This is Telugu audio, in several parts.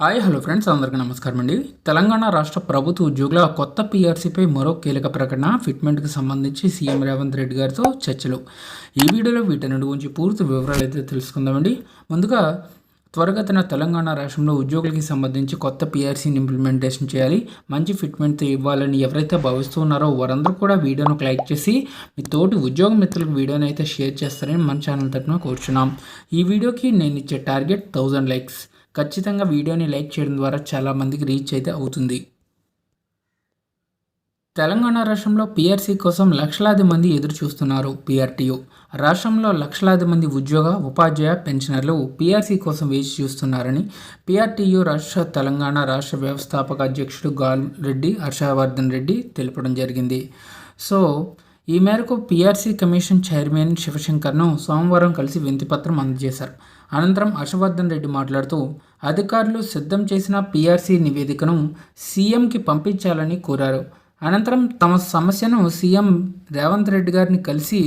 హాయ్ హలో ఫ్రెండ్స్ అందరికీ నమస్కారం అండి. తెలంగాణ రాష్ట్ర ప్రభుత్వ ఉద్యోగుల కొత్త పీఆర్సీపై మరో కీలక ప్రకటన ఫిట్మెంట్కి సంబంధించి సీఎం రేవంత్ రెడ్డి గారితో చర్చలు. ఈ వీడియోలో వీటన్నిటి గురించి పూర్తి వివరాలు అయితే తెలుసుకుందామండి. ముందుగా త్వరగతిన తెలంగాణ రాష్ట్రంలో ఉద్యోగులకి సంబంధించి కొత్త పీఆర్సీని ఇంప్లిమెంటేషన్ చేయాలి. మంచి ఫిట్మెంట్తో ఇవ్వాలని ఎవరైతే భావిస్తున్నారో వారందరూ కూడా వీడియోను లైక్ చేసి మీ తోటి ఉద్యోగ మిత్రులకు వీడియోని అయితే షేర్ చేస్తారని మన ఛానల్ తరఫున కోరుచున్నాం. ఈ వీడియోకి నేను ఇచ్చే టార్గెట్ థౌజండ్ లైక్స్ ఖచ్చితంగా వీడియోని లైక్ చేయడం ద్వారా చాలామందికి రీచ్ అయితే అవుతుంది. తెలంగాణ రాష్ట్రంలో పీఆర్సీ కోసం లక్షలాది మంది ఎదురు చూస్తున్నారు పీఆర్టీయు. రాష్ట్రంలో లక్షలాది మంది ఉద్యోగ ఉపాధ్యాయ పెన్షనర్లు పీఆర్సీ కోసం వేచి చూస్తున్నారని పీఆర్టీయూ రాష్ట్ర తెలంగాణ రాష్ట్ర వ్యవస్థాపక అధ్యక్షుడు గాల్ రెడ్డి హర్షవర్ధన్ రెడ్డి తెలపడం జరిగింది. సో ఈ మేరకు పీఆర్సీ కమిషన్ చైర్మన్ శివశంకర్ను సోమవారం కలిసి వింతిపత్రం అందజేశారు. అనంతరం హర్షవర్ధన్ రెడ్డి మాట్లాడుతూ అధికారులు సిద్ధం చేసిన పీఆర్సీ నివేదికను సీఎంకి పంపించాలని కోరారు. అనంతరం తమ సమస్యను సీఎం రేవంత్ రెడ్డి గారిని కలిసి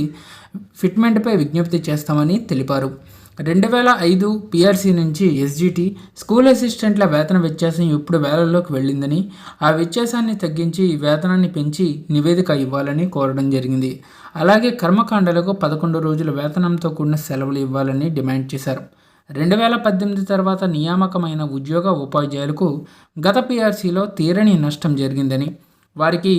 ఫిట్మెంట్పై విజ్ఞప్తి చేస్తామని తెలిపారు. రెండు వేల ఐదు పిఆర్సీ నుంచి ఎస్జిటి స్కూల్ అసిస్టెంట్ల వేతన వ్యత్యాసం ఇప్పుడు వేలల్లోకి వెళ్ళిందని ఆ వ్యత్యాసాన్ని తగ్గించి వేతనాన్ని పెంచి నివేదిక ఇవ్వాలని కోరడం జరిగింది. అలాగే కర్మకాండలకు పదకొండు రోజుల వేతనంతో కూడిన సెలవులు ఇవ్వాలని డిమాండ్ చేశారు. రెండు వేల పద్దెనిమిది తర్వాత నియామకమైన ఉద్యోగ ఉపాధ్యాయులకు గత పిఆర్సీలో తీరని నష్టం జరిగిందని వారికి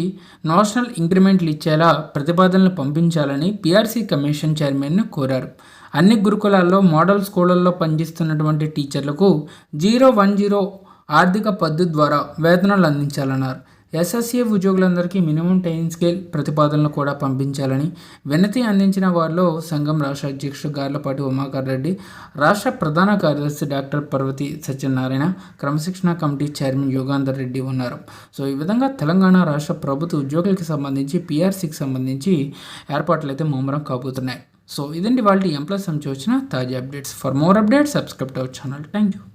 నేషనల్ ఇంక్రిమెంట్లు ఇచ్చేలా ప్రతిపాదనలు పంపించాలని పిఆర్సీ కమిషన్ చైర్మన్ను కోరారు. అన్ని గురుకులాల్లో మోడల్ స్కూళ్ళల్లో పనిచేస్తున్నటువంటి టీచర్లకు జీరో వన్ జీరో ఆర్థిక పద్ధతి ద్వారా వేతనాలు అందించాలన్నారు. ఎస్ఎస్ఏ ఉద్యోగులందరికీ మినిమం టైం స్కేల్ ప్రతిపాదనలు కూడా పంపించాలని వినతి అందించిన వారిలో సంఘం రాష్ట్ర అధ్యక్షుడు గార్లపాటి ఉమాకర్ రెడ్డి రాష్ట్ర ప్రధాన కార్యదర్శి డాక్టర్ పర్వతి సత్యనారాయణ క్రమశిక్షణ కమిటీ చైర్మన్ యోగాంధర్ రెడ్డి ఉన్నారు. సో ఈ విధంగా తెలంగాణ రాష్ట్ర ప్రభుత్వ ఉద్యోగులకి సంబంధించి పిఆర్సీకి సంబంధించి ఏర్పాట్లు అయితే ముమ్మరం కాబోతున్నాయి. సో ఇదండి వాళ్ళ ఎంప్లాయ్ సంచి వచ్చిన తాజా updates. For more updates subscribe our channel. Thank you